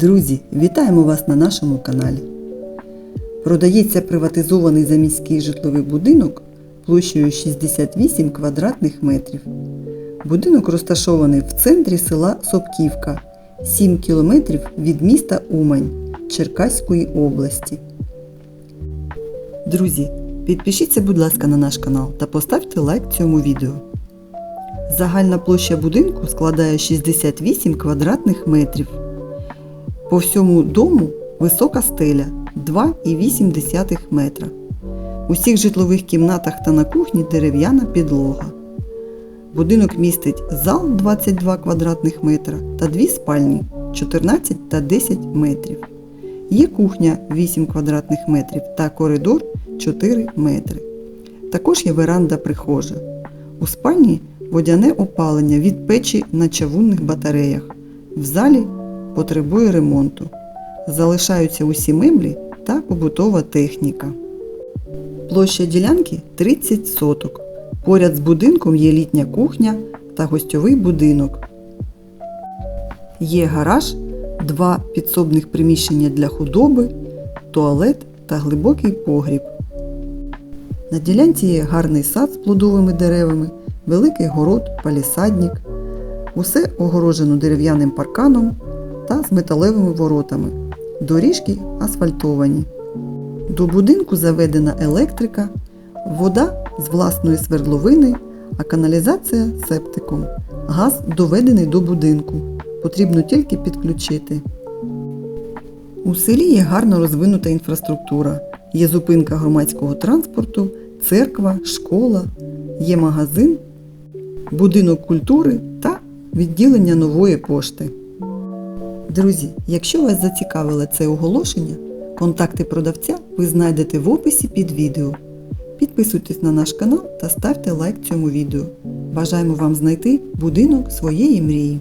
Друзі, вітаємо вас на нашому каналі. Продається приватизований заміський житловий будинок площею 68 квадратних метрів. Будинок розташований в центрі села Сопківка, 7 кілометрів від міста Умань Черкаської області. Друзі, підпишіться, будь ласка, на наш канал та поставте лайк цьому відео. Загальна площа будинку складає 68 квадратних метрів. По всьому дому висока стеля 2,8 метра. У всіх житлових кімнатах та на кухні дерев'яна підлога. Будинок містить зал 22 квадратних метра та дві спальні 14 та 10 метрів. Є кухня 8 квадратних метрів та коридор 4 метри. Також є веранда прихожа. У спальні водяне опалення від печі на чавунних батареях. В залі потребує ремонту. Залишаються усі меблі та побутова техніка. Площа ділянки 30 соток. Поряд з будинком є літня кухня та гостьовий будинок. Є гараж, два підсобних приміщення для худоби, туалет та глибокий погріб. На ділянці є гарний сад з плодовими деревами, великий город, палісадник. Усе огорожено дерев'яним парканом та з металевими воротами. Доріжки асфальтовані. До будинку заведена електрика, вода з власної свердловини, а каналізація септиком. Газ доведений до будинку. Потрібно тільки підключити. У селі є гарно розвинута інфраструктура. Є зупинка громадського транспорту, церква, школа, є магазин, будинок культури та відділення нової пошти. Друзі, якщо вас зацікавило це оголошення, контакти продавця ви знайдете в описі під відео. Підписуйтесь на наш канал та ставте лайк цьому відео. Бажаємо вам знайти будинок своєї мрії.